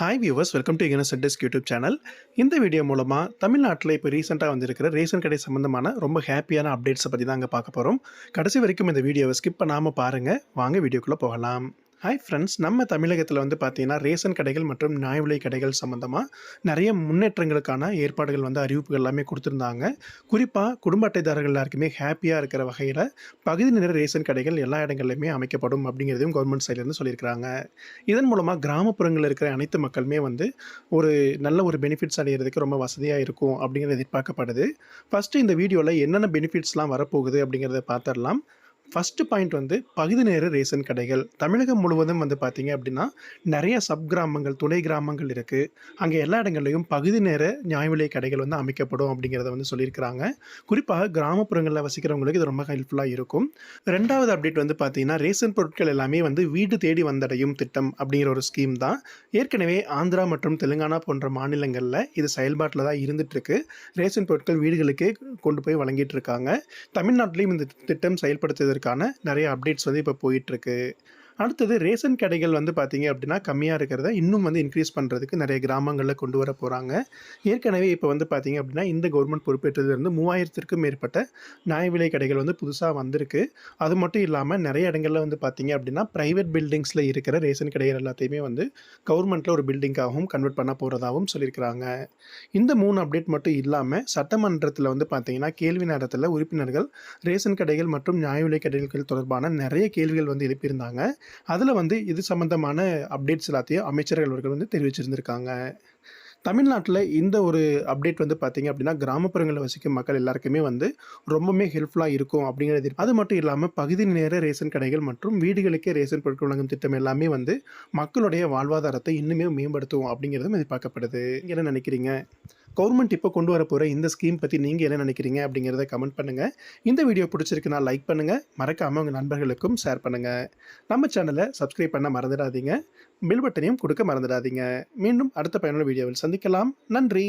Hi viewers welcome to எகன செட்டஸ்க் YouTube channel இந்த வீடியோ மூலமாக தமிழ்நாட்டில் இப்போ ரீசெண்டாக வந்திருக்கிற ரேஷன் கடை சம்மந்தமான ரொம்ப ஹாப்பியான அப்டேட்ஸை பற்றி தான் அங்கே பார்க்க போகிறோம் கடைசி வரைக்கும் இந்த வீடியோவை ஸ்கிப் பண்ணாமல் பாருங்கள் வாங்க வீடியோக்குள்ளே போகலாம். ஹாய் ஃப்ரெண்ட்ஸ் நம்ம தமிழகத்தில் வந்து பார்த்தீங்கன்னா ரேஷன் கடைகள் மற்றும் நியாய விலை கடைகள் சம்மந்தமாக நிறைய முன்னேற்றங்களுக்கான ஏற்பாடுகள் வந்து அறிவிப்புகள் எல்லாமே கொடுத்துருந்தாங்க. குறிப்பாக குடும்ப அட்டைதாரர்கள் எல்லாருக்குமே ஹாப்பியாக இருக்கிற வகையில் பகுதி நேர ரேஷன் கடைகள் எல்லா இடங்கள்லையுமே அமைக்கப்படும் அப்படிங்கிறதையும் கவர்மெண்ட் சைட்லேருந்து சொல்லியிருக்கிறாங்க. இதன் மூலமாக கிராமப்புறங்களில் இருக்கிற அனைத்து மக்களுமே வந்து ஒரு நல்ல ஒரு பெனிஃபிட்ஸ் அடைகிறதுக்கு ரொம்ப வசதியாக இருக்கும் அப்படிங்கிறது எதிர்பார்க்கப்படுது. ஃபஸ்ட்டு இந்த வீடியோவில் என்னென்ன பெனிஃபிட்ஸ்லாம் வரப்போகுது அப்படிங்கிறத பார்த்துடலாம். ஃபஸ்ட்டு பாயிண்ட் வந்து பகுதி நேர ரேஷன் கடைகள். தமிழகம் முழுவதும் வந்து பார்த்தீங்க அப்படின்னா நிறைய சப் கிராமங்கள் துணை கிராமங்கள் இருக்குது அங்கே எல்லா இடங்கள்லையும் பகுதி நேர நியாய விலை கடைகள் வந்து அமைக்கப்படும் அப்படிங்கிறத வந்து சொல்லியிருக்கிறாங்க. குறிப்பாக கிராமப்புறங்களில் வசிக்கிறவங்களுக்கு இது ரொம்ப ஹெல்ப்ஃபுல்லாக இருக்கும். ரெண்டாவது அப்டேட் வந்து பார்த்தீங்கன்னா ரேஷன் பொருட்கள் எல்லாமே வந்து வீடு தேடி வந்தடையும் திட்டம் அப்படிங்கிற ஒரு ஸ்கீம் தான். ஏற்கனவே ஆந்திரா மற்றும் தெலுங்கானா போன்ற மாநிலங்களில் இது செயல்பாட்டில் தான் இருந்துகிட்ருக்கு ரேஷன் பொருட்கள் வீடுகளுக்கே கொண்டு போய் வழங்கிட்டு இருக்காங்க தமிழ்நாட்டிலையும் இந்த திட்டம் செயல்படுத்துவதற்கான நிறைய அப்டேட்ஸ் வந்து இப்போ போயிட்டுருக்கு. அடுத்தது ரேஷன் கடைகள் வந்து பார்த்தீங்க அப்படின்னா கம்மியாக இருக்கிறத இன்னும் வந்து இன்க்ரீஸ் பண்ணுறதுக்கு நிறைய கிராமங்களில் கொண்டு வர போகிறாங்க ஏற்கனவே இப்போ வந்து பார்த்தீங்க அப்படின்னா இந்த கவர்மெண்ட் பொறுப்பேற்றதுலேருந்து மூவாயிரத்திற்கும் மேற்பட்ட நியாய விலை கடைகள் வந்து புதுசாக வந்திருக்கு. அது மட்டும் இல்லாமல் நிறைய இடங்களில் வந்து பார்த்தீங்க அப்படின்னா ப்ரைவேட் பில்டிங்ஸில் இருக்கிற ரேஷன் கடைகள் எல்லாத்தையுமே வந்து கவர்மெண்ட்டில் ஒரு பில்டிங்காகவும் கன்வெர்ட் பண்ண போகிறதாகவும் சொல்லியிருக்கிறாங்க. இந்த மூணு அப்டேட் மட்டும் இல்லாமல் சட்டமன்றத்தில் வந்து பார்த்தீங்கன்னா கேள்வி நேரத்தில் உறுப்பினர்கள் ரேஷன் கடைகள் மற்றும் நியாய விலை கடைகள் தொடர்பான நிறைய கேள்விகள் வந்து எழுப்பியிருந்தாங்க. அதில் வந்து இது சம்மந்தமான அப்டேட்ஸ் எல்லாத்தையும் அமைச்சர்கள் அவர்கள் வந்து தெரிவிச்சிருந்திருக்காங்க. தமிழ்நாட்டில் இந்த ஒரு அப்டேட் வந்து பார்த்தீங்க அப்படின்னா கிராமப்புறங்களில் வசிக்கும் மக்கள் எல்லாருக்குமே வந்து ரொம்பவுமே ஹெல்ப்ஃபுல்லாக இருக்கும் அப்படிங்கிறது அது மட்டும் இல்லாமல் பகுதி நேர ரேஷன் கடைகள் மற்றும் வீடுகளுக்கே ரேஷன் பொருட்கள் வழங்கும் திட்டம் எல்லாமே வந்து மக்களுடைய வாழ்வாதாரத்தை இன்னுமே மேம்படுத்துவோம் அப்படிங்கிறதும் எதிர்பார்க்கப்படுது. என்ன நினைக்கிறீங்க? கவர்மெண்ட் இப்போ கொண்டு வர போகிற இந்த ஸ்கீம் பற்றி நீங்கள் என்ன நினைக்கிறீங்க அப்படிங்கிறத கமெண்ட் பண்ணுங்கள் இந்த வீடியோ பிடிச்சிருக்குன்னா லைக் பண்ணுங்கள் மறக்காமல் உங்கள் நண்பர்களுக்கும் ஷேர் பண்ணுங்கள் நம்ம சேனலை சப்ஸ்கிரைப் பண்ண மறந்துடாதீங்க. பில் பட்டனையும் கொடுக்க மறந்துடாதீங்க. மீண்டும் அடுத்த பயனுள்ள வீடியோவில் சந்திக்கலாம். நன்றி.